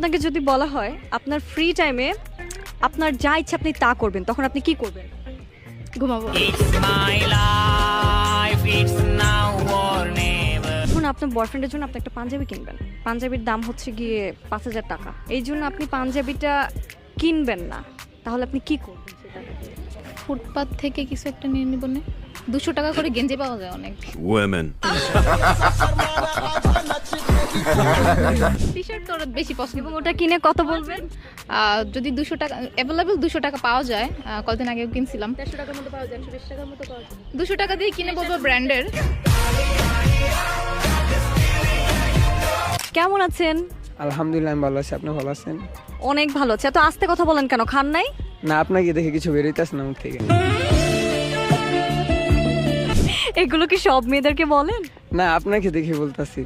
আপনাকে যদি বলা হয় আপনার ফ্রি টাইমে আপনার যা ইচ্ছা আপনি তা করবেন তখন আপনি কি করবেন? ঘুমাবো. এখন আপনার বয়ফ্রেন্ডের জন্য আপনি একটা পাঞ্জাবি কিনবেন। পাঞ্জাবির দাম হচ্ছে গিয়ে পাঁচ হাজার টাকা। এই জন্য আপনি পাঞ্জাবিটা কিনবেন না। তাহলে আপনি কি করবেন সেটা ফুটপাত থেকে কিছু একটা নিয়ে নিব না। দুশো টাকা করে গেঞ্জি পাওয়া যায় অনেক. টি শার্ট তো বেশি পছন্দ। এবং ওটা কিনে কত বলবেন? যদি দুশো টাকা অ্যাভেলেবেল দুশো টাকা পাওয়া যায় কদিন আগেও কিনছিলাম। দেড়শো টাকার মতো পাওয়া যায় একশো বিশ টাকার মতো পাওয়া যায়। দুশো টাকা দিয়ে কিনে বলব ব্র্যান্ডের। কেমন আছেন? আলহামদুলিল্লাহ আমি ভালো আছি। আপনি ভালো আছেন? অনেক ভালো আছে। এত আস্তে কথা বলেন কেন? খান নাই? না আপনাকে দেখে কিছু বেরোইতেছে না মুখ থেকে। এগুলো কি সব মেয়েদেরকে বলেন? না আপনাকে দেখে বলতেছি।